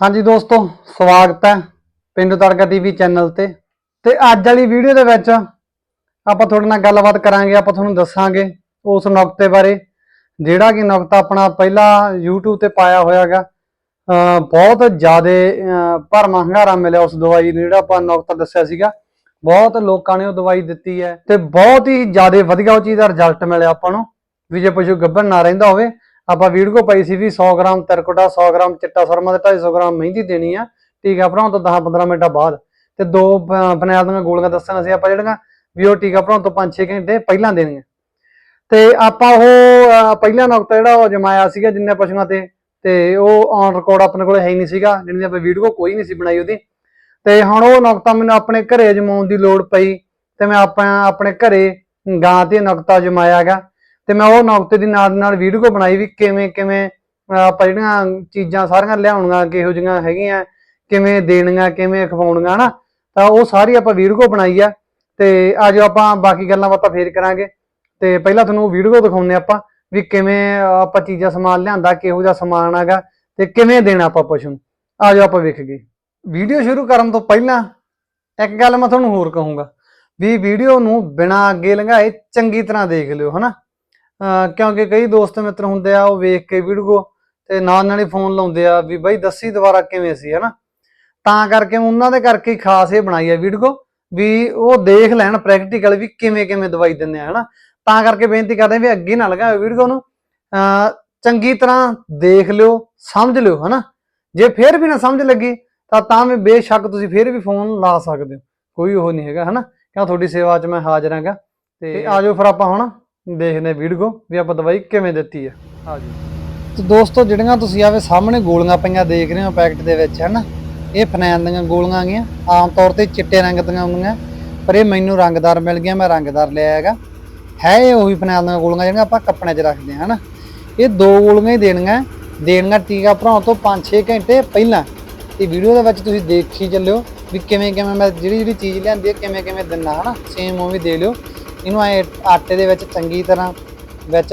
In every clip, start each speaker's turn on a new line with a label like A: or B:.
A: ਹਾਂਜੀ ਦੋਸਤੋ, ਸਵਾਗਤ ਹੈ ਪਿੰਡੂ ਤੜਕਾ ਟੀਵੀ ਚੈਨਲ ਤੇ। ਤੇ ਅੱਜ ਵਾਲੀ ਵੀਡੀਓ ਦੇ ਵਿੱਚ ਆਪਾਂ ਤੁਹਾਡੇ ਨਾਲ ਗੱਲਬਾਤ ਕਰਾਂਗੇ, ਆਪਾਂ ਤੁਹਾਨੂੰ ਦੱਸਾਂਗੇ ਉਸ ਨੁਕਤੇ ਬਾਰੇ, ਜਿਹੜਾ ਕਿ ਨੁਕਤਾ ਆਪਣਾ ਪਹਿਲਾ YouTube ਤੇ ਪਾਇਆ ਹੋਇਆਗਾ ਅ ਬਹੁਤ ਜ਼ਿਆਦਾ ਭਰਮਾ ਹੰਗਾਰਾ ਮਿਲਿਆ ਉਸ ਦਵਾਈ ਨੂੰ, ਜਿਹੜਾ ਆਪਾਂ ਨੁਕਤਾ ਦੱਸਿਆ ਸੀਗਾ। ਬਹੁਤ ਲੋਕਾਂ ਨੇ ਉਹ ਦਵਾਈ ਦਿੱਤੀ ਹੈ ਤੇ ਬਹੁਤ ਹੀ ਜ਼ਿਆਦਾ ਵਧੀਆ ਉਹ ਚੀਜ਼ ਦਾ ਰਿਜ਼ਲਟ ਮਿਲਿਆ ਆਪਾਂ ਨੂੰ, ਵੀ ਜੇ ਪਸ਼ੂ ਗੱਭਣ ਨਾ ਰਹਿੰਦਾ ਹੋਵੇ ਆਪਾਂ ਵੀਡੀਓ ਪਾਈ ਸੀ ਵੀ 100 ਗ੍ਰਾਮ ਤਰਕੋਟਾ 100 ਗ੍ਰਾਮ ਚਿੱਟਾ ਸਰਮਾ ਤੇ 250 ਗ੍ਰਾਮ ਮਹਿੰਦੀ ਦੇਣੀ ਆ। ਟੀਕਾ ਭਰਾਉਣ ਤੋਂ 10-15 ਮਿੰਟਾਂ ਬਾਅਦ। ਤੇ ਦੋ ਪ- ਦੀਆਂ ਗੋਲੀਆਂ ਦੱਸਣ ਸੀ ਆਪਾਂ ਜਿਹੜੀਆਂ ਵੀ ਉਹ ਟੀਕਾ ਭਰਾਉਣ ਤੋਂ 5-6 ਘੰਟੇ ਪਹਿਲਾਂ ਦੇਣੀਆਂ। ਤੇ ਆਪਾਂ ਉਹ ਅਹ, ਪਹਿਲਾ ਨੁਕਤਾ ਜਿਹੜਾ ਉਹ ਜਮਾਇਆ ਸੀਗਾ ਜਿੰਨੇ ਪਸ਼ੂਆਂ ਤੇ ਤੇ ਉਹ ਔਨ ਰਿਕਾਰਡ ਆਪਣੇ ਕੋਲ ਹੈ ਹੀ ਨਹੀਂ ਸੀਗਾ ਜਿਹੜੀ ਆਪਾਂ ਵੀਡੀਓ ਕੋਈ ਨਹੀਂ ਸੀ ਬਣਾਈ ਉਹਦੀ। ਤੇ ਹੁਣ ਉਹ ਨੁਕਤਾ ਮੈਨੂੰ ਆਪਣੇ ਘਰੇ ਜਮਾਉਣ ਦੀ ਲੋੜ ਪਈ ਤੇ ਮੈਂ ਆਪਾਂ ਆਪਣੇ ਘਰੇ ਗਾਂ ਤੇ ਨੁਕਤਾ ਜਮਾਇਆਗਾ। ਤੇ ਮੈਂ ਉਹ ਨੌਕਤੇ ਦੀ ਨਾਲ ਦੀ ਨਾਲ ਵੀਡੀਓ ਬਣਾਈ ਵੀ ਕਿਵੇਂ ਕਿਵੇਂ ਆਪਾਂ ਜਿਹੜੀਆਂ ਚੀਜ਼ਾਂ ਸਾਰੀਆਂ ਲਿਆਉਣੀਆਂ ਕਿਹੋ ਜਿਹੀਆਂ ਹੈਗੀਆਂ, ਕਿਵੇਂ ਦੇਣੀਆਂ, ਕਿਵੇਂ ਖਵਾਉਣੀਆਂ, ਹਨਾ? ਤਾਂ ਉਹ ਸਾਰੀ ਆਪਾਂ ਵੀਡੀਓ ਬਣਾਈ ਆ ਤੇ ਅੱਜ ਆਪਾਂ ਬਾਕੀ ਗੱਲਾਂ ਬਾਤਾਂ ਫੇਰ ਕਰਾਂਗੇ। ਤੇ ਪਹਿਲਾਂ ਤੁਹਾਨੂੰ ਵੀਡੀਓ ਦਿਖਾਉਂਦੇ ਆਪਾਂ ਵੀ ਕਿਵੇਂ ਆਪਾਂ ਚੀਜ਼ਾਂ ਸਮਾਨ ਲਿਆਂਦਾ, ਕਿਹੋ ਜਿਹਾ ਸਮਾਨ ਹੈਗਾ ਤੇ ਕਿਵੇਂ ਦੇਣਾ ਆਪਾਂ ਪਸ਼ੂ ਨੂੰ। ਆਜੋ ਆਪਾਂ ਵੇਖ ਗਏ ਵੀਡੀਓ ਸ਼ੁਰੂ ਕਰਨ ਤੋਂ ਪਹਿਲਾਂ ਇੱਕ ਗੱਲ ਮੈਂ ਤੁਹਾਨੂੰ ਹੋਰ ਕਹੂੰਗਾ ਵੀ ਵੀਡੀਓ ਨੂੰ ਬਿਨਾਂ ਅੱਗੇ ਲੰਘਾਏ ਚੰਗੀ ਤਰ੍ਹਾਂ ਦੇਖ ਲਿਓ, ਹਨਾ? ਕਿਉਂਕਿ ਕਈ ਦੋਸਤ ਮਿੱਤਰ ਹੁੰਦੇ ਆ ਉਹ ਵੇਖ ਕੇ ਵੀਡੀਓ ਤੇ ਨਾਲ ਨਾਲ ਹੀ ਫੋਨ ਲਾਉਂਦੇ ਆ ਵੀ ਬਾਈ ਦੱਸੀ ਦੁਬਾਰਾ ਕਿਵੇਂ ਸੀ ਹਨਾ? ਤਾਂ ਕਰਕੇ ਉਹਨਾਂ ਦੇ ਕਰਕੇ ਹੀ ਖਾਸ ਇਹ ਬਣਾਈ ਆ ਵੀਡੀਓ ਵੀ ਉਹ ਦੇਖ ਲੈਣ ਪ੍ਰੈਕਟੀਕਲ ਵੀ ਕਿਵੇਂ ਕਿਵੇਂ ਦਵਾਈ ਦਿੰਦੇ ਆ ਹਨਾ? ਤਾਂ ਕਰਕੇ ਬੇਨਤੀ ਕਰਦੇ ਵੀ ਅੱਗੇ ਨਾ ਲਗਾਓ ਵੀਡੀਓ ਨੂੰ। ਚੰਗੀ ਤਰ੍ਹਾਂ ਦੇਖ ਲਿਓ ਸਮਝ ਲਿਓ ਹਨਾ? ਜੇ ਫੇਰ ਵੀ ਨਾ ਸਮਝ ਲੱਗੀ ਤਾਂ ਤਾਂ ਵੀ ਬੇਸ਼ੱਕ ਤੁਸੀਂ ਫੇਰ ਵੀ ਫੋਨ ਲਾ ਸਕਦੇ ਹੋ। ਕੋਈ ਉਹ ਨਹੀਂ ਹੈਗਾ ਹਨਾ? ਕਿਉਂ ਤੁਹਾਡੀ ਸੇਵਾ 'ਚ ਮੈਂ ਹਾਜ਼ਰ ਹਾਂਗਾ। ਤੇ ਆਜੋ ਫਿਰ ਆਪਾਂ ਹੁਣ। ਦੇਖਦੇ ਵੀਡੀਓ ਵੀ ਆਪਾਂ ਦਵਾਈ ਕਿਵੇਂ ਦਿੱਤੀ ਆ। ਆਜੋ ਤੇ ਦੋਸਤੋ ਜਿਹੜੀਆਂ ਤੁਸੀਂ ਆਵੇ ਸਾਹਮਣੇ ਗੋਲੀਆਂ ਪਈਆਂ ਦੇਖ ਰਹੇ ਹੋ ਪੈਕਟ ਦੇ ਵਿੱਚ ਹਨਾ? ਇਹ ਫਨੈਨ ਦੀਆਂ ਗੋਲੀਆਂ ਆਗੀਆਂ ਆਮ ਤੌਰ ਤੇ ਚਿੱਟੇ ਰੰਗ ਦੀਆਂ ਹੁੰਦੀਆਂ ਪਰ ਇਹ ਮੈਨੂੰ ਰੰਗਦਾਰ ਮਿਲ ਗਿਆ ਮੈਂ ਰੰਗਦਾਰ ਲਿਆ ਹੈਗਾ। ਹੈ ਇਹ ਉਹੀ ਫਨੈਲ ਦੀਆਂ ਗੋਲੀਆਂ ਜਿਹੜੀਆਂ ਆਪਾਂ ਕੱਪੜੇ 'ਚ ਰੱਖਦੇ ਹਾਂ ਹਨਾ? ਇਹ ਦੋ ਗੋਲੀਆਂ ਹੀ ਦੇਣੀਆਂ ਦੇਣੀਆਂ ਟੀਕਾ ਭਰਾਉਣ ਤੋਂ 5-6 ਘੰਟੇ ਪਹਿਲਾਂ। ਤੇ ਵੀਡੀਓ ਦੇ ਵਿੱਚ ਤੁਸੀਂ ਦੇਖੀ ਚੱਲਿਓ ਵੀ ਕਿਵੇਂ ਕਿਵੇਂ ਮੈਂ ਜਿਹੜੀ ਜਿਹੜੀ ਚੀਜ਼ ਲਿਆਂਦੀ ਹੈ ਕਿਵੇਂ ਕਿਵੇਂ ਦਿੰਨਾ ਹਨਾ? ਸੇਮ ਉਹ ਵੀ ਦੇ ਲਿਓ। ਇਹਨੂੰ ਐ ਆਟੇ ਦੇ ਵਿੱਚ ਚੰਗੀ ਤਰ੍ਹਾਂ ਵਿੱਚ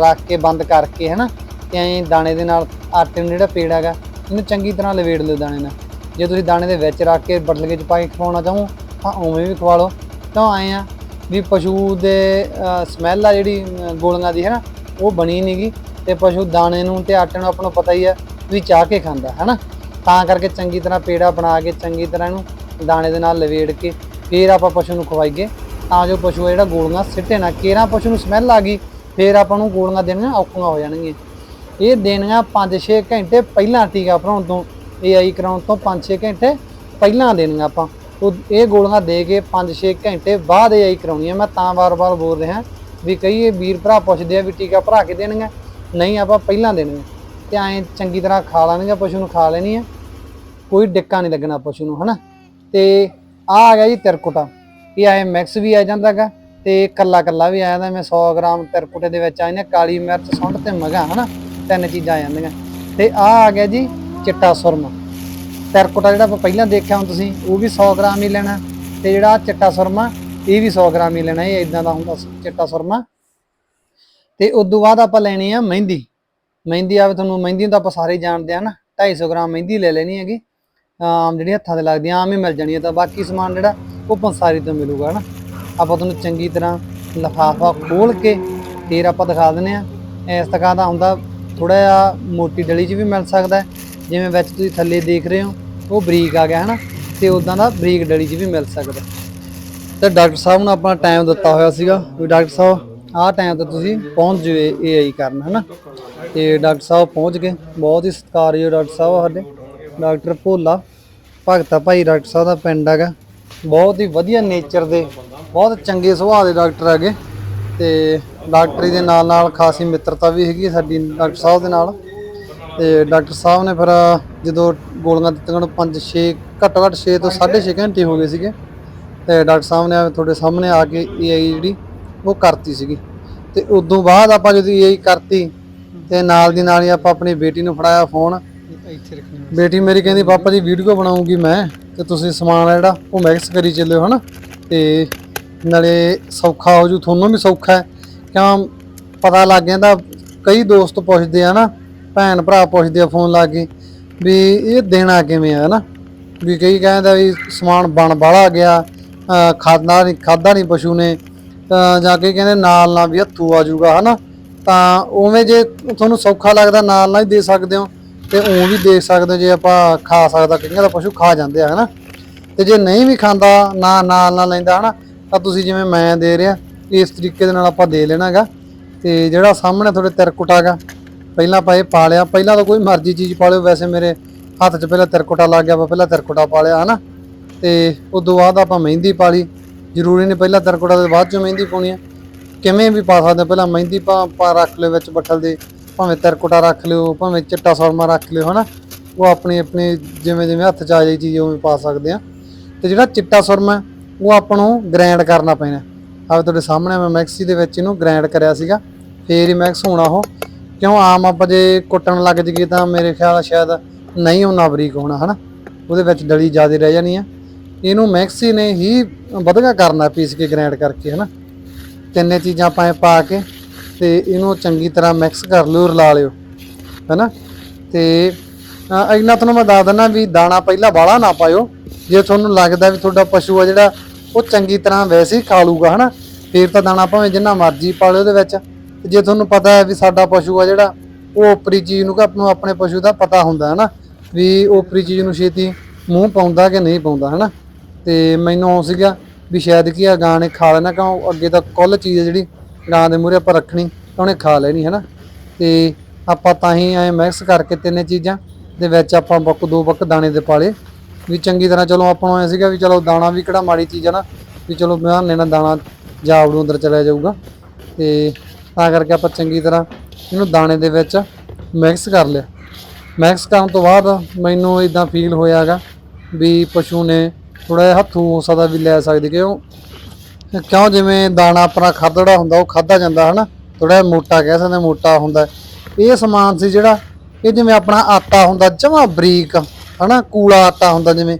A: ਰੱਖ ਕੇ ਬੰਦ ਕਰਕੇ ਹਨਾ ਤੇ ਐਂ ਦਾਣੇ ਦੇ ਨਾਲ ਆਟੇ ਨੂੰ ਜਿਹੜਾ ਪੇੜ ਹੈਗਾ ਇਹਨੂੰ ਚੰਗੀ ਤਰ੍ਹਾਂ ਲਵੇੜ ਲਓ ਦਾਣੇ ਨਾਲ। ਜੇ ਤੁਸੀਂ ਦਾਣੇ ਦੇ ਵਿੱਚ ਰੱਖ ਕੇ ਬਟਲਗੇ ਚ ਪਾ ਕੇ ਖਵਾਉਣਾ ਚਾਹੋ ਤਾਂ ਉਵੇਂ ਵੀ ਖਵਾ ਲਓ। ਤਾਂ ਐਂ ਆ ਵੀ ਪਸ਼ੂ ਦੇ ਸਮੈਲ ਆ ਜਿਹੜੀ ਅਹ, ਗੋਲੀਆਂ ਦੀ ਹੈ ਨਾ ਉਹ ਬਣੀ ਨਹੀਂਗੀ ਤੇ ਪਸ਼ੂ ਦਾਣੇ ਨੂੰ ਤੇ ਆਟੇ ਨੂੰ ਆਪਾਂ ਨੂੰ ਪਤਾ ਹੀ ਆ ਵੀ ਚਾਹ ਕੇ ਖਾਂਦਾ ਹੈ ਨਾ ਤਾਂ ਕਰਕੇ ਚੰਗੀ ਤਰ੍ਹਾਂ ਪੇੜਾ ਬਣਾ ਕੇ ਚੰਗੀ ਤਰ੍ਹਾਂ ਇਹਨੂੰ ਦਾਣੇ ਦੇ ਨਾਲ ਲਵੇੜ ਕੇ ਫਿਰ ਆਪਾਂ ਪਸ਼ੂ ਨੂੰ ਖਵਾਈਏ। ਤਾਂ ਜੋ ਪਸ਼ੂ ਆ, ਜਿਹੜਾ ਗੋਲੀਆਂ ਸਿੱਟੇ ਨਾ, ਕੇਰਾਂ ਪਸ਼ੂ ਨੂੰ ਸਮੈਲ ਆ ਗਈ, ਫਿਰ ਆਪਾਂ ਨੂੰ ਗੋਲੀਆਂ ਦੇਣੀਆਂ ਔਖੀਆਂ ਹੋ ਜਾਣਗੀਆਂ। ਇਹ ਦੇਣੀਆਂ 5-6 ਘੰਟੇ ਪਹਿਲਾਂ ਟੀਕਾ ਭਰਾਉਣ ਤੋਂ ਏਆਈ ਕਰਾਉਣ ਤੋਂ 5-6 ਘੰਟੇ ਪਹਿਲਾਂ ਦੇਣੀਆਂ ਆਪਾਂ। ਉਹ, ਇਹ ਗੋਲੀਆਂ ਦੇ ਕੇ 5-6 ਘੰਟੇ ਬਾਅਦ ਏਆਈ ਕਰਾਉਣੀ ਹੈ ਮੈਂ ਤਾਂ ਵਾਰ-ਵਾਰ ਬੋਲ ਰਿਹਾ ਵੀ ਕਈ ਵੀਰ ਭਰਾ ਪੁੱਛਦੇ ਆ ਵੀ ਟੀਕਾ ਭਰਾ ਕੇ ਦੇਣਗੇ ਨਹੀਂ, ਆਪਾਂ ਪਹਿਲਾਂ ਦੇਣਗੇ ਤੇ ਐਂ ਚੰਗੀ ਤਰ੍ਹਾਂ ਖਾ ਲੈਣਗੇ ਪਸ਼ੂ ਨੂੰ ਖਾ ਲੈਣੀ ਹੈ ਕੋਈ ਡਿੱਕਾ ਨਹੀਂ ਲੱਗਣਾ ਪਸ਼ੂ ਨੂੰ, ਹਨਾ? ਤੇ ਆ ਆ ਗਿਆ ਜੀ ਤਿਰਕੁਟਾ। ਇਹ ਆਏ ਮਿਕਸ ਵੀ ਆ ਜਾਂਦਾਗਾ ਤੇ ਕੱਲਾ ਕੱਲਾ ਵੀ ਆ ਜਾਂਦਾ। ਮੈਂ 100 ਗ੍ਰਾਮ ਤਿਰਕੁਟੇ ਦੇ ਵਿੱਚ ਆ ਜਾਂਦੇ ਕਾਲੀ ਮਿਰਚ, ਸੁੰਡ ਤੇ ਮਗਾ, ਹਨਾ? ਤਿੰਨ ਚੀਜ਼ਾਂ ਆ ਜਾਂਦੀਆਂ। ਤੇ ਆ ਆ ਗਿਆ ਜੀ ਚਿੱਟਾ ਸੁਰਮਾ। ਤਿਰਕੁਟਾ ਜਿਹੜਾ ਆਪਾਂ ਪਹਿਲਾਂ ਦੇਖਿਆ ਹੁਣ ਤੁਸੀਂ, ਉਹ ਵੀ 100 ਗ੍ਰਾਮ ਹੀ ਲੈਣਾ। ਤੇ ਜਿਹੜਾ ਚਿੱਟਾ ਸੁਰਮਾ, ਇਹ ਵੀ 100 ਗ੍ਰਾਮ ਹੀ ਲੈਣਾ, ਇਹ ਇਦਾਂ ਦਾ ਹੁੰਦਾ ਚਿੱਟਾ ਸੁਰਮਾ। ਤੇ ਉਸ ਤੋਂ ਬਾਅਦ ਆਪਾਂ ਲੈਣੀ ਆ ਮਹਿੰਦੀ। ਮਹਿੰਦੀ ਆਵੇ ਤੁਹਾਨੂੰ, ਮਹਿੰਦੀ ਤਾਂ ਆਪਾਂ ਸਾਰੇ ਹੀ ਜਾਣਦੇ ਆ ਨਾ 250 ਗ੍ਰਾਮ ਮਹਿੰਦੀ ਲੈ ਲੈਣੀ ਹੈਗੀ। ਆਮ ਜਿਹੜੀਆਂ ਹੱਥਾਂ ਤੇ ਲੱਗਦੀਆਂ, ਆਮ ਹੀ ਮਿਲ ਜਾਣੀ ਤਾਂ ਬਾਕੀ ਸਮਾਨ ਜਿਹੜਾ, ਉਹ ਪੰਸਾਰੀ ਤੋਂ ਮਿਲੂਗਾ ਨਾ ਆਪਾਂ ਤੁਹਾਨੂੰ ਚੰਗੀ ਤਰ੍ਹਾਂ ਲਫਾਫਾ ਖੋਲ ਕੇ ਫਿਰ ਆਪਾਂ ਦਿਖਾ ਦਿੰਨੇ ਆ ਇਸ ਤਰ੍ਹਾਂ ਦਾ ਹੁੰਦਾ ਥੋੜਾ ਜਿਹਾ ਮੋਟੀ ਡਲੀ 'ਚ ਵੀ ਮਿਲ ਸਕਦਾ ਜਿਵੇਂ ਵਿੱਚ ਤੁਸੀਂ ਥੱਲੇ ਦੇਖ ਰਹੇ ਹੋ, ਉਹ ਬਰੀਕ ਆ ਗਿਆ, ਹਨਾ? ਤੇ ਉਦਾਂ ਦਾ ਬਰੀਕ ਡਲੀ 'ਚ ਵੀ ਮਿਲ ਸਕਦਾ। ਤੇ ਡਾਕਟਰ ਸਾਹਿਬ ਨੂੰ ਆਪਣਾ ਟਾਈਮ ਦਿੱਤਾ ਹੋਇਆ ਸੀਗਾ। ਵੀ ਡਾਕਟਰ ਸਾਹਿਬ, ਆਹ ਟਾਈਮ ਤੇ ਤੁਸੀਂ ਪਹੁੰਚ ਜਵੇ ਏਆਈ ਕਰਨ, ਹਨਾ? ਤੇ ਡਾਕਟਰ ਸਾਹਿਬ ਪਹੁੰਚ ਗਏ। ਬਹੁਤ ਹੀ ਸਤਿਕਾਰਯੋਗ ਡਾਕਟਰ ਸਾਹਿਬ ਸਾਡੇ। ਡਾਕਟਰ ਭੋਲਾ, ਭਗਤਾ ਭਾਈ ਡਾਕਟਰ ਸਾਹਿਬ ਦਾ ਪਿੰਡ ਹੈਗਾ। ਬਹੁਤ ਹੀ ਵਧੀਆ ਨੇਚਰ ਦੇ, ਬਹੁਤ ਚੰਗੇ ਸੁਭਾਅ ਦੇ ਡਾਕਟਰ ਹੈਗੇ। ਤੇ ਡਾਕਟਰੀ ਦੇ ਨਾਲ ਨਾਲ ਖਾਸੀ ਮਿੱਤਰਤਾ ਵੀ ਹੈਗੀ ਸਾਡੀ ਡਾਕਟਰ ਸਾਹਿਬ ਦੇ ਨਾਲ। ਤੇ ਡਾਕਟਰ ਸਾਹਿਬ ਨੇ ਫਿਰ ਜਦੋਂ ਗੋਲੀਆਂ ਦਿੱਤੀਆਂ ਨੂੰ 5 6 ਘੱਟੋ ਘੱਟ 6 ਤੋਂ 6.5 ਘੰਟੇ ਹੋ ਗਏ ਸੀਗੇ। ਤੇ ਡਾਕਟਰ ਸਾਹਿਬ ਨੇ ਤੁਹਾਡੇ ਸਾਹਮਣੇ ਆ ਕੇ ਏਆਈ ਜਿਹੜੀ ਉਹ ਕਰਤੀ ਸੀਗੀ। ਤੇ ਉਦੋਂ ਬਾਅਦ ਆਪਾਂ ਜਦੋਂ ਏਆਈ ਕਰਤੀ, ਤੇ ਨਾਲ ਦੀ ਨਾਲ ਹੀ ਆਪਾਂ ਆਪਣੀ ਬੇਟੀ ਨੂੰ ਫੜਾਇਆ ਫੋਨ।
B: ਇੱਥੇ ਰੱਖਣੀ
A: ਬੇਟੀ ਮੇਰੀ ਕਹਿੰਦੀ, ਪਾਪਾ ਜੀ ਵੀਡੀਓ ਬਣਾਉਂਗੀ ਮੈਂ ਤੇ ਤੁਸੀਂ ਸਮਾਨ ਆ ਜਿਹੜਾ, ਉਹ ਮਿਕਸ ਕਰੀ ਚੱਲਿਓ ਹਨਾ? ਤੇ ਨਾਲੇ ਸੌਖਾ ਹੋ ਜੂ, ਤੁਹਾਨੂੰ ਵੀ ਸੌਖਾ ਹੈ। ਕਿਉਂ ਪਤਾ ਲੱਗ ਜਾਂਦਾ, ਕਈ ਦੋਸਤ ਪੁੱਛਦੇ ਆ ਨਾ, ਭੈਣ ਭਰਾ ਪੁੱਛਦੇ ਆ ਫੋਨ ਲਾ ਕੇ, ਵੀ ਇਹ ਦੇਣਾ ਕਿਵੇਂ ਆ, ਹਨਾ? ਵੀ ਕਈ ਕਹਿੰਦਾ ਵੀ ਸਮਾਨ ਬਣ ਬਾਲਾ ਗਿਆ, ਅਹ ਖਾਦਾ ਨਹੀਂ, ਖਾਧਾ ਨਹੀਂ ਪਸ਼ੂ ਨੇ, ਤਾਂ ਜਾ ਕੇ ਕਹਿੰਦੇ ਨਾਲ ਨਾਲ ਵੀ ਹੱਥੂ ਆ ਜਾਊਗਾ ਹਨਾ? ਤਾਂ ਉਵੇਂ ਜੇ ਤੁਹਾਨੂੰ ਸੌਖਾ ਲੱਗਦਾ, ਨਾਲ ਨਾਲ ਹੀ ਦੇ ਸਕਦੇ ਹੋ। ਤੇ ਉਹ ਵੀ ਦੇਖ ਸਕਦੇ ਹੋ ਜੇ ਆਪਾਂ ਖਾ ਸਕਦਾ, ਕਈਆਂ ਦਾ ਪਸ਼ੂ ਖਾ ਜਾਂਦੇ ਆ, ਹਨਾ? ਤੇ ਜੇ ਨਹੀਂ ਵੀ ਖਾਂਦਾ, ਨਾ ਨਾਲ ਨਾਲ ਲੈਂਦਾ, ਹਨਾ? ਤਾਂ ਤੁਸੀਂ ਜਿਵੇਂ ਮੈਂ ਦੇ ਰਿਹਾ, ਇਸ ਤਰੀਕੇ ਦੇ ਨਾਲ ਆਪਾਂ ਦੇ ਲੈਣਾਗਾ। ਤੇ ਜਿਹੜਾ ਸਾਹਮਣੇ ਤੁਹਾਡੇ ਤਿਰਕੁਟਾ ਗਾ ਪਹਿਲਾਂ ਆਪਾਂ ਇਹ ਪਾ ਲਿਆ। ਪਹਿਲਾਂ ਤਾਂ ਕੋਈ ਮਰਜ਼ੀ ਚੀਜ਼ ਪਾ ਲਿਓ। ਵੈਸੇ ਮੇਰੇ ਹੱਥ 'ਚ ਪਹਿਲਾਂ ਤਿਰਕੁਟਾ ਲੱਗ ਗਿਆ ਵਾ ਪਹਿਲਾਂ ਤਿਰਕੁਟਾ ਪਾ ਲਿਆ, ਹਨਾ? ਤੇ ਉਸ ਤੋਂ ਬਾਅਦ ਆਪਾਂ ਮਹਿੰਦੀ ਪਾ ਲਈ। ਜ਼ਰੂਰੀ ਨਹੀਂ ਪਹਿਲਾਂ ਤਿਰਕੁਟਾ ਦੇ ਬਾਅਦ 'ਚ ਮਹਿੰਦੀ ਪਾਉਣੀ ਆ। ਕਿਵੇਂ ਵੀ ਪਾ ਸਕਦੇ ਹੋ। ਪਹਿਲਾਂ ਮਹਿੰਦੀ ਪਾ ਪਾ ਰੱਖ ਲਿਓ ਵਿੱਚ ਬੱਠਲ ਦੇ। ਭਾਵੇਂ ਤਿਰਕੁਟਾ ਰੱਖ ਲਿਓ, ਭਾਵੇਂ ਚਿੱਟਾ ਸੁਰਮਾ ਰੱਖ ਲਿਓ, ਹਨਾ? ਉਹ ਆਪਣੀ ਆਪਣੀ ਜਿਵੇਂ ਜਿਵੇਂ ਹੱਥ 'ਚ ਆ ਜਾਈ ਚੀਜ਼, ਉਵੇਂ ਪਾ ਸਕਦੇ ਆ। ਤੇ ਜਿਹੜਾ ਚਿੱਟਾ ਸੁਰਮਾ ਉਹ ਆਪਾਂ ਨੂੰ ਗ੍ਰੈਂਡ ਕਰਨਾ ਪੈਣਾ। ਆਹ ਤੁਹਾਡੇ ਸਾਹਮਣੇ ਮੈਂ ਮੈਕਸੀ ਦੇ ਵਿੱਚ ਇਹਨੂੰ ਗ੍ਰਾਈਂਡ ਕਰਿਆ ਸੀਗਾ। ਫੇਰ ਹੀ ਮੈਕਸ ਹੋਣਾ ਉਹ। ਕਿਉਂ ਆਮ ਆਪਾਂ ਜੇ ਕੁੱਟਣ ਲੱਗ ਜੀਏ ਤਾਂ ਮੇਰੇ ਖਿਆਲ ਨਾਲ ਸ਼ਾਇਦ ਨਹੀਂ ਉਹਨਾਂ ਬਰੀਕ ਹੋਣਾ, ਹਨਾ? ਉਹਦੇ ਵਿੱਚ ਡਲੀ ਜ਼ਿਆਦਾ ਰਹਿ ਜਾਣੀ ਆ। ਇਹਨੂੰ ਮੈਕਸੀ ਨੇ ਹੀ ਵਧਗਾ ਕਰਨਾ ਪੀਸ ਕੇ ਗ੍ਰਾਈਂਡ ਕਰਕੇ, ਹਨਾ? ਤਿੰਨੇ ਚੀਜ਼ਾਂ ਆਪਾਂ ਪਾ ਕੇ ਤੇ ਇਹਨੂੰ ਚੰਗੀ ਤਰ੍ਹਾਂ ਮਿਕਸ ਕਰ ਲਿਓ ਰਲਾ ਲਿਓ ਹੈਨਾ? ਤੇ ਅ, ਇੰਨਾ ਤੁਹਾਨੂੰ ਮੈਂ ਦੱਸ ਦਿੰਦਾ ਵੀ ਦਾਣਾ ਪਹਿਲਾਂ ਬਾਹਲਾ ਨਾ ਪਾਇਓ। ਜੇ ਤੁਹਾਨੂੰ ਲੱਗਦਾ ਵੀ ਤੁਹਾਡਾ ਪਸ਼ੂ ਆ ਜਿਹੜਾ ਉਹ ਚੰਗੀ ਤਰ੍ਹਾਂ ਵੈਸੇ ਹੀ ਖਾ ਲੂਗਾ ਹਨਾ? ਫੇਰ ਤਾਂ ਦਾਣਾ ਭਾਵੇਂ ਜਿੰਨਾ ਮਰਜ਼ੀ ਪਾ ਲਿਓ ਉਹਦੇ ਵਿੱਚ। ਜੇ ਤੁਹਾਨੂੰ ਪਤਾ ਹੈ ਵੀ ਸਾਡਾ ਪਸ਼ੂ ਆ ਜਿਹੜਾ ਉਹ ਉਪਰੀ ਚੀਜ਼ ਨੂੰ ਕਿ ਆਪ ਨੂੰ ਆਪਣੇ ਪਸ਼ੂ ਦਾ ਪਤਾ ਹੁੰਦਾ ਹਨਾ? ਵੀ ਉਪਰੀ ਚੀਜ਼ ਨੂੰ ਛੇਤੀ ਮੂੰਹ ਪਾਉਂਦਾ ਕਿ ਨਹੀਂ ਪਾਉਂਦਾ ਹਨਾ? ਤੇ ਮੈਨੂੰ ਉਹ ਸੀਗਾ ਵੀ ਸ਼ਾਇਦ ਕੀ ਆ ਗਾਂ ਖਾ ਲੈਣਾ ਕਿਉਂ ਅੱਗੇ ਤਾਂ ਕੁੱਲ ਚੀਜ਼ ਆ ਜਿਹੜੀ ਗਾਂ ਦੇ ਮੂਹਰੇ ਆਪਾਂ ਰੱਖਣੀ ਤਾਂ ਉਹਨੇ ਖਾ ਲੈਣੀ ਹੈ ਨਾ ਤੇ ਆਪਾਂ ਤਾਂ ਹੀ ਐ ਮਿਕਸ ਕਰਕੇ ਤਿੰਨੇ ਚੀਜ਼ਾਂ ਦੇ ਵਿੱਚ ਆਪਾਂ ਬੱਕ ਦੋ ਬੱਕ ਦਾਣੇ ਦੇ ਪਾਲੇ ਵੀ ਚੰਗੀ ਤਰ੍ਹਾਂ ਚਲੋ ਆਪਾਂ ਨੂੰ ਐ ਸੀਗਾ ਵੀ ਚਲੋ ਦਾਣਾ ਵੀ ਕਿਹੜਾ ਮਾੜੀ ਚੀਜ਼ ਆ ਨਾ, ਵੀ ਚਲੋ ਬਿਹਾਨੇ ਨਾਲ ਦਾਣਾ ਜਾਵੜੂ ਅੰਦਰ ਚਲਾ ਜਾਊਗਾ। ਤੇ ਤਾਂ ਕਰਕੇ ਆਪਾਂ ਚੰਗੀ ਤਰ੍ਹਾਂ ਇਹਨੂੰ ਦਾਣੇ ਦੇ ਵਿੱਚ ਮਿਕਸ ਕਰ ਲਿਆ। ਮਿਕਸ ਕਰਨ ਤੋਂ ਬਾਅਦ ਮੈਨੂੰ ਇਦਾਂ ਫੀਲ ਹੋਇਆਗਾ ਵੀ ਪਸ਼ੂ ਨੇ ਥੋੜਾ ਜਿਹਾ ਹੱਥੋਂ ਹੋ ਸਕਦਾ ਵੀ ਲੈ ਸਕਦੇ, ਕਿਉਂ ਕਿਉਂ ਜਿਵੇਂ ਦਾਣਾ ਆਪਣਾ ਖਾਦੜਾ ਹੁੰਦਾ, ਉਹ ਖਾਦਾ ਜਾਂਦਾ ਹਨਾ? ਥੋੜਾ ਮੋਟਾ ਕਹਿ ਸਕਦੇ ਮੋਟਾ ਹੁੰਦਾ। ਇਹ ਸਮਾਨ ਸੀ ਜਿਹੜਾ, ਇਹ ਜਿਵੇਂ ਆਪਣਾ ਆਟਾ ਹੁੰਦਾ, ਜਮਾ ਬਰੀਕ, ਹਨਾ? ਕੂਲਾ ਆਟਾ ਹੁੰਦਾ ਜਿਵੇਂ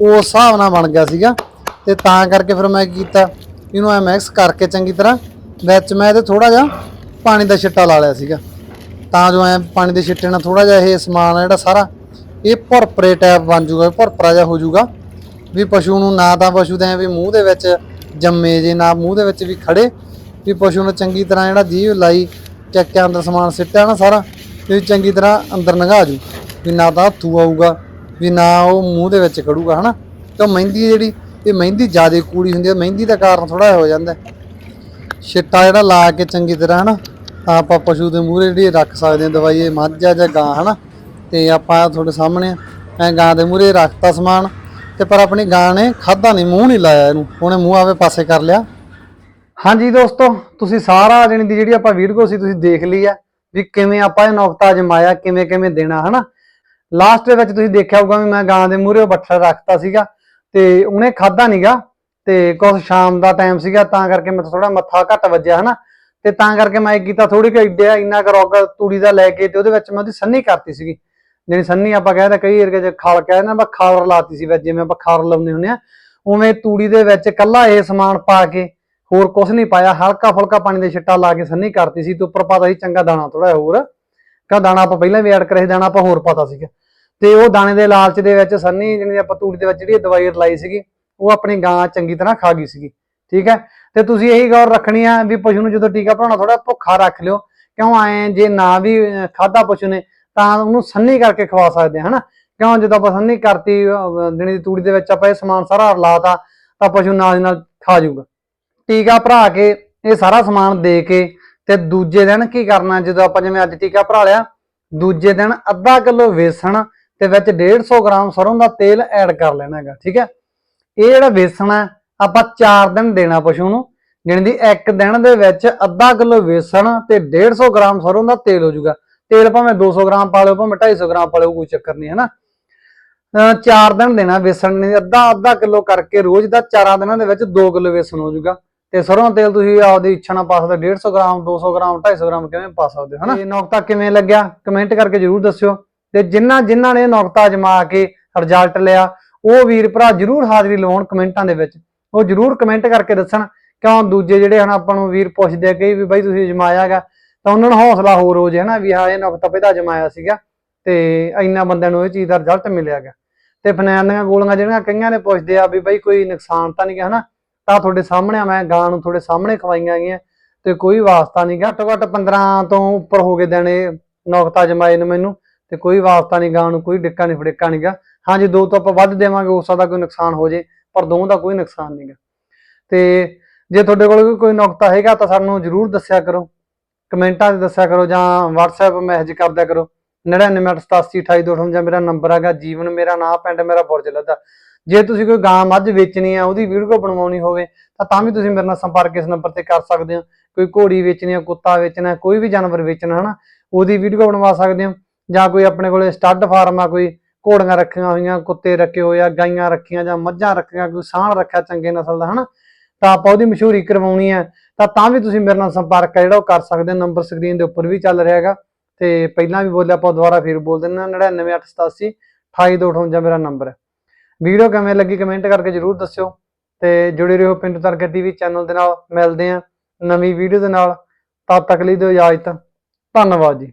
A: ਉਸ ਹਿਸਾਬ ਨਾਲ ਬਣ ਗਿਆ ਸੀਗਾ। ਤੇ ਤਾਂ ਕਰਕੇ ਫਿਰ ਮੈਂ ਕੀ ਕੀਤਾ, ਇਹਨੂੰ ਐ ਮਿਕਸ ਕਰਕੇ ਚੰਗੀ ਤਰ੍ਹਾਂ, ਵਿੱਚ ਮੈਂ ਇਹਦੇ ਥੋੜਾ ਜਿਹਾ ਪਾਣੀ ਦਾ ਛਿੱਟਾ ਲਾ ਲਿਆ ਸੀਗਾ। ਤਾਂ ਜੋ ਐ ਪਾਣੀ ਦੇ ਛਿੱਟੇ ਨਾਲ ਥੋੜਾ ਜਿਹਾ ਇਹ ਸਮਾਨ ਜਿਹੜਾ ਸਾਰਾ, ਇਹ ਭੁਰਪਰੇ ਟੈਪ ਬਣ ਜੂਗਾ ਭਰਪਰਾ ਜਿਹਾ ਹੋ ਜੂਗਾ ਵੀ ਪਸ਼ੂ ਨੂੰ ਨਾ ਤਾਂ ਪਸ਼ੂ ਦੇ ਵੀ ਮੂੰਹ ਦੇ ਵਿੱਚ ਜੰਮੇ ਜੇ ਨਾ ਮੂੰਹ ਦੇ ਵਿੱਚ ਵੀ ਖੜੇ, ਵੀ ਪਸ਼ੂ ਨੂੰ ਚੰਗੀ ਤਰ੍ਹਾਂ ਜਿਹੜਾ ਜੀਵ ਲਾਈ, ਚੱਕਿਆ ਅੰਦਰ ਸਮਾਨ ਸਿੱਟਿਆ ਨਾ ਸਾਰਾ, ਵੀ ਚੰਗੀ ਤਰ੍ਹਾਂ ਅੰਦਰ ਨਗਾ ਜੂ। ਵੀ ਨਾ ਤਾਂ ਹੱਥੂ ਆਊਗਾ, ਵੀ ਨਾ ਉਹ ਮੂੰਹ ਦੇ ਵਿੱਚ ਖੜੂਗਾ, ਹਨਾ? ਤਾਂ ਮਹਿੰਦੀ ਜਿਹੜੀ, ਇਹ ਮਹਿੰਦੀ ਜ਼ਿਆਦਾ ਕੂੜੀ ਹੁੰਦੀ ਹੈ ਮਹਿੰਦੀ ਦਾ ਕਾਰਨ ਥੋੜਾ ਹੋ ਜਾਂਦਾ ਹੈ। ਛਿੱਟਾ ਜਿਹੜਾ ਲਾ ਕੇ ਚੰਗੀ ਤਰ੍ਹਾਂ, ਹਨਾ? ਤਾਂ ਆਪਾਂ ਪਸ਼ੂ ਦੇ ਮੂਹਰੇ ਜਿਹੜੀ ਰੱਖ ਸਕਦੇ ਹਾਂ, ਦਵਾਈ ਇਹ ਮੱਝ ਆ ਜਾਂ ਗਾਂ, ਹਨਾ? ਤੇ ਆਪਾਂ ਤੁਹਾਡੇ ਸਾਹਮਣੇ ਐ ਗਾਂ ਦੇ ਮੂਹਰੇ ਰੱਖਤਾ ਸਮਾਨ ਤੇ ਪਰ ਆਪਣੀ ਗਾਂ ਨੇ ਖਾਦਾ ਨਹੀਂ ਮੂੰਹ ਨਹੀਂ ਲਾਇਆ ਇਹਨੂੰ। ਉਹਨੇ ਮੂੰਹ ਆਵੇ ਪਾਸੇ ਕਰ ਲਿਆ। ਹਾਂਜੀ ਦੋਸਤੋ, ਤੁਸੀਂ ਸਾਰਾ ਦਿਨ ਦੀ ਜਿਹੜੀ ਆਪਾਂ ਵੀਡੀਓ ਸੀ, ਤੁਸੀਂ ਦੇਖ ਲਈ ਆ ਵੀ ਕਿਵੇਂ ਆਪਾਂ ਇਹ ਨੁਕਤਾ ਜਮਾਇਆ ਕਿਵੇਂ ਕਿਵੇਂ ਦੇਣਾ, ਹਨਾ? ਲਾਸਟ ਦੇ ਵਿੱਚ ਤੁਸੀਂ ਦੇਖਿਆ ਹੋਊਗਾ ਵੀ ਮੈਂ ਗਾਂ ਦੇ ਮੂਹਰੇ ਬੱਠਲ ਰੱਖਤਾ ਸੀਗਾ ਤੇ ਉਹਨੇ ਖਾਦਾ ਨਹੀਂਗਾ ਤੇ ਕੁਛ ਸ਼ਾਮ ਦਾ ਟਾਈਮ ਸੀਗਾ, ਤਾਂ ਕਰਕੇ ਮੈਂ ਥੋੜਾ ਮੱਥਾ ਘੱਟ ਵੱਜਿਆ, ਹਨਾ? ਤੇ ਤਾਂ ਕਰਕੇ ਮੈਂ ਕੀਤਾ ਥੋੜੀ ਕਿ ਇੱਡਿਆ ਇੰਨਾ ਕੁ ਤੂੜੀ ਦਾ ਲੈ ਕੇ ਤੇ ਉਹਦੇ ਵਿੱਚ ਮੈਂ ਉਹਦੀ ਸੰਨੀ ਕਰਤੀ ਸੀਗੀ। ਜਿਹੜੀ ਸੰਨੀ ਆਪਾਂ ਕਹਿੰਦੇ ਕਈ ਏਰੀਏ 'ਚ ਖਾਲ ਕਹਿੰਦੇ ਨਾ ਆਪਾਂ ਖਾਲ ਲਾਤੀ ਸੀ ਵਿੱਚ ਜਿਵੇਂ ਆਪਾਂ ਖਾਲ ਲਾਉਂਦੇ ਹੁੰਦੇ ਆ। ਉਵੇਂ ਤੂੜੀ ਦੇ ਵਿੱਚ ਕੱਲਾ ਇਹ ਸਮਾਨ ਪਾ ਕੇ ਹੋਰ ਕੁਝ ਨਹੀਂ ਪਾਇਆ ਹਲਕਾ ਫੁਲਕਾ ਪਾਣੀ ਦੇ ਛਿੱਟਾ ਲਾ ਕੇ ਸੰਨੀ ਕਰਤੀ ਸੀ ਤੇ ਉੱਪਰ ਪਾਤਾ ਸੀ ਚੰਗਾ ਦਾਣਾ ਥੋੜਾ ਹੋਰ। ਕਾ ਦਾਣਾ ਆਪਾਂ ਪਹਿਲਾਂ ਵੀ ਐਡ ਕਰਿਆ ਦਾਣਾ ਆਪਾਂ ਹੋਰ ਪਾਤਾ ਸੀਗਾ। ਤੇ ਉਹ ਦਾਣੇ ਦੇ ਲਾਲਚ ਦੇ ਵਿੱਚ ਸੰਨੀ ਜਿਹੜੀ ਆਪਾਂ ਤੂੜੀ ਦੇ ਵਿੱਚ ਜਿਹੜੀ ਦਵਾਈ ਲਾਈ ਸੀਗੀ ਉਹ ਆਪਣੀ ਗਾਂ ਚੰਗੀ ਤਰ੍ਹਾਂ ਖਾ ਗਈ ਸੀਗੀ। ਠੀਕ ਹੈ? ਤੇ ਤੁਸੀਂ ਇਹੀ ਗੌਰ ਰੱਖਣੀ ਆ ਵੀ ਪਸ਼ੂ ਨੂੰ ਜਦੋਂ ਟੀਕਾ ਭਰਾਉਣਾ ਥੋੜਾ ਭੁੱਖਾ ਰੱਖ ਲਿਓ। ਕਿਉਂ? ਆਏ ਜੇ ਨਾ ਵੀ ਅਹ, ਖਾਧਾ ਪਸ਼ੂ ਨੇ ਤਾਂ ਉਹਨੂੰ ਸੰਨੀ ਕਰਕੇ ਖਵਾ ਸਕਦੇ ਹਾਂ ਹਨਾ? ਕਿਉਂ? ਜਦੋਂ ਆਪਾਂ ਸੰਨੀ ਕਰਤੀ ਅਹ, ਦਿਨੇ ਦੀ ਤੂੜੀ ਦੇ ਵਿੱਚ ਆਪਾਂ ਇਹ ਸਮਾਨ ਸਾਰਾ ਰਲਾਤਾ ਤਾਂ ਪਸ਼ੂ ਨਾਲ ਦੀ ਨਾਲ ਖਾ ਜਾਊਗਾ। ਟੀਕਾ ਭਰਾ ਕੇ ਇਹ ਸਾਰਾ ਸਮਾਨ ਦੇ ਕੇ ਤੇ ਦੂਜੇ ਦਿਨ ਕੀ ਕਰਨਾ ਜਦੋਂ ਆਪਾਂ ਜਿਵੇਂ ਅੱਜ ਟੀਕਾ ਭਰਾ ਲਿਆ ਦੂਜੇ ਦਿਨ ਅੱਧਾ ਕਿਲੋ ਵੇਸਣ ਤੇ ਵਿੱਚ 150 ਗ੍ਰਾਮ ਸਰੋਂ ਦਾ ਤੇਲ ਐਡ ਕਰ ਲੈਣਾ ਹੈਗਾ ਠੀਕ ਹੈ? ਇਹ ਜਿਹੜਾ ਵੇਸਣ ਹੈ ਆਪਾਂ 4 ਦਿਨ ਦੇਣਾ ਪਸ਼ੂ ਨੂੰ ਜਾਣੀ ਦੀ ਇੱਕ ਦਿਨ ਦੇ ਵਿੱਚ ਅੱਧਾ ਕਿਲੋ ਵੇਸਣ ਤੇ 150 ਗ੍ਰਾਮ ਸਰੋਂ ਦਾ ਤੇਲ ਹੋ ਜਾਊਗਾ। ਤੇਲ ਭਾਵੇਂ 200 ਗ੍ਰਾਮ ਪਾ ਲਿਓ, ਭਾਵੇਂ 250 ਗ੍ਰਾਮ ਪਾ ਲਿਓ, ਕੋਈ ਚੱਕਰ ਨਹੀਂ ਹੈ ਅਹ ਚਾਰ ਦਿਨ ਦੇਣਾ ਵੇਸਣ ਨੇ, ਅੱਧਾ ਅੱਧਾ ਕਿਲੋ ਕਰਕੇ ਰੋਜ਼ ਦਾ ਚਾਰਾਂ ਦਿਨਾਂ ਦੇ ਵਿੱਚ 2 ਕਿਲੋ ਵੇਸਣ ਹੋ ਜਾਊਗਾ। ਤੇ ਸਰੋਂ ਤੇਲ ਤੁਸੀਂ ਆਪਦੀ ਇੱਛਾ ਨਾਲ ਪਾ ਸਕਦੇ ਹੋ 150 ਗ੍ਰਾਮ 200 ਗ੍ਰਾਮ 250 ਗ੍ਰਾਮ ਕਿਵੇਂ ਪਾ ਸਕਦੇ ਹੋ, ਹਨਾ? ਇਹ ਨੁਕਤਾ ਕਿਵੇਂ ਲੱਗਿਆ? ਕਮੈਂਟ ਕਰਕੇ ਜਰੂਰ ਦੱਸਿਓ। ਤੇ ਜਿਨ੍ਹਾਂ ਜਿਨ੍ਹਾਂ ਨੇ ਨੁਕਤਾ ਅਜਮਾ ਕੇ ਰਿਜ਼ਲਟ ਲਿਆ, ਉਹ ਵੀਰ ਭਰਾ ਜਰੂਰ ਹਾਜ਼ਰੀ ਲਵਾਉਣ ਕਮੈਂਟਾਂ ਦੇ ਵਿੱਚ। ਉਹ ਜਰੂਰ ਕਮੈਂਟ ਕਰਕੇ ਦੱਸਣ, ਕਿਉਂ ਦੂਜੇ ਜਿਹੜੇ ਹਨ ਆਪਾਂ ਨੂੰ ਵੀਰ ਪੁੱਛਦੇ ਆ ਕਈ ਵੀ ਬਾਈ ਤੁਸੀਂ ਅਜਮਾਇਆਗਾ ਤਾਂ ਉਹਨਾਂ ਨੂੰ ਹੌਸਲਾ ਹੋਰ ਹੋ ਜੇ ਹਨਾ ਵੀ ਹਾਂ ਇਹ ਨੁਕਤਾ ਪਹਿਲਾਂ ਜਮਾਇਆ ਸੀਗਾ ਤੇ ਇੰਨਾ ਬੰਦਿਆਂ ਨੂੰ ਇਹ ਚੀਜ਼ ਦਾ ਰਿਜ਼ਲਟ ਮਿਲਿਆ ਗਿਆ ਤੇ ਫਨੈਲ ਦੀਆਂ ਗੋਲੀਆਂ ਜਿਹੜੀਆਂ ਕਈਆਂ ਨੇ ਪੁੱਛਦੇ ਆ ਵੀ ਬਈ ਕੋਈ ਨੁਕਸਾਨ ਤਾਂ ਨਹੀਂ ਗਿਆ ਹਨਾ? ਤਾਂ ਤੁਹਾਡੇ ਸਾਹਮਣੇ ਆ, ਮੈਂ ਗਾਂ ਨੂੰ ਤੁਹਾਡੇ ਸਾਹਮਣੇ ਖਵਾਈਆਂ ਗਈਆਂ ਤੇ ਕੋਈ ਵਾਸਤਾ ਨਹੀਂ ਗਾ। ਘੱਟੋ ਘੱਟ 15 ਤੋਂ ਉੱਪਰ ਹੋ ਗਏ ਦਿਨ ਇਹ ਨੌਕਤਾ ਜਮਾਏ ਨੇ ਮੈਨੂੰ ਤੇ ਕੋਈ ਵਾਸਤਾ ਨਹੀਂ ਗਾਂ ਨੂੰ ਕੋਈ ਡਿੱਕਾ ਨਹੀਂ ਫੜਿੱਕਾ ਨਹੀਂ ਗਾ। ਹਾਂਜੀ ਦੋ ਤੋਂ ਆਪਾਂ ਵੱਧ ਦੇਵਾਂਗੇ ਹੋ ਸਕਦਾ ਕੋਈ ਨੁਕਸਾਨ ਹੋ ਜੇ ਪਰ ਦੋ ਦਾ ਕੋਈ ਨੁਕਸਾਨ ਨਹੀਂ ਗਾ। ਤੇ ਜੇ ਤੁਹਾਡੇ ਕੋਲ ਕੋਈ ਨੁਕਤਾ ਹੈਗਾ ਤਾਂ ਸਾਨੂੰ ਜਰੂਰ ਦੱਸਿਆ ਕਰੋ। ਕਮੈਂਟਾਂ 'ਚ ਦੱਸਿਆ ਕਰੋ ਜਾਂ WhatsApp ਮੈਸੇਜ ਕਰਦਿਆ ਕਰੋ। 9988828258 ਜਾਂ ਮੇਰਾ ਨੰਬਰ ਹੈਗਾ ਜੀਵਨ ਮੇਰਾ ਨਾਂ, ਪਿੰਡ ਮੇਰਾ ਬੁਰਜ ਲੱਦਾ। ਜੇ ਤੁਸੀਂ ਕੋਈ ਗਾਂ ਮੱਝ ਵੇਚਣੀ ਆ, ਉਹਦੀ ਵੀਡੀਓ ਬਣਵਾਉਣੀ ਹੋਵੇ, ਤਾਂ ਤਾਂ ਵੀ ਤੁਸੀਂ ਮੇਰੇ ਨਾਲ ਸੰਪਰਕ ਇਸ ਨੰਬਰ ਤੇ ਕਰ ਸਕਦੇ ਹੋ। ਕੋਈ ਘੋੜੀ ਵੇਚਣੀ ਆ, ਕੁੱਤਾ ਵੇਚਣਾ, ਕੋਈ ਵੀ ਜਾਨਵਰ ਵੇਚਣਾ, ਹਨਾ, ਉਹਦੀ ਵੀਡੀਓ ਬਣਵਾ ਸਕਦੇ ਹੋ। ਜਾਂ ਕੋਈ ਆਪਣੇ ਕੋਲੇ ਸਟੱਡ ਫਾਰਮ ਆ, ਕੋਈ ਘੋੜੀਆਂ ਰੱਖੀਆਂ ਹੋਈਆਂ, ਕੁੱਤੇ ਰੱਖੇ ਹੋਏ ਆ, ਗਾਈਆਂ ਰੱਖੀਆਂ ਜਾਂ ਮੱਝਾਂ ਰੱਖੀਆਂ, ਕੋਈ ਸਾਣ ਰੱਖਿਆ ਚੰਗੇ ਨਸਲ ਦਾ, ਹਨਾ ਤਾਂ ਆਪਾਂ ਉਹਦੀ ਮਸ਼ਹੂਰੀ ਕਰਵਾਉਣੀ ਹੈ, ਤਾਂ ਤਾਂ ਵੀ ਤੁਸੀਂ ਮੇਰੇ ਨਾਲ ਸੰਪਰਕ ਹੈ ਜਿਹੜਾ ਉਹ ਕਰ ਸਕਦੇ ਹੋ ਨੰਬਰ ਸਕਰੀਨ ਦੇ ਉੱਪਰ ਵੀ ਚੱਲ ਰਿਹਾ ਹੈਗਾ। ਤੇ ਪਹਿਲਾਂ ਵੀ ਬੋਲਿਆ, ਆਪਾਂ ਦੁਬਾਰਾ ਫਿਰ ਬੋਲ ਦਿੰਦੇ ਹਾਂ 99887 28258 ਮੇਰਾ ਨੰਬਰ ਹੈ। ਵੀਡੀਓ ਕਿਵੇਂ ਲੱਗੀ ਕਮੈਂਟ ਕਰਕੇ ਜਰੂਰ ਦੱਸਿਓ, ਤੇ ਜੁੜੇ ਰਹੋ ਪਿੰਡ ਤਰਕਤ ਟੀਵੀ ਚੈਨਲ ਦੇ ਨਾਲ, ਮਿਲਦੇ ਹਾਂ ਨਵੀਂ ਵੀਡੀਓ ਦੇ ਨਾਲ। ਤਦ ਤੱਕ ਲਈ ਦਿਓ ਇਜਾਜ਼ਤ। ਧੰਨਵਾਦ ਜੀ।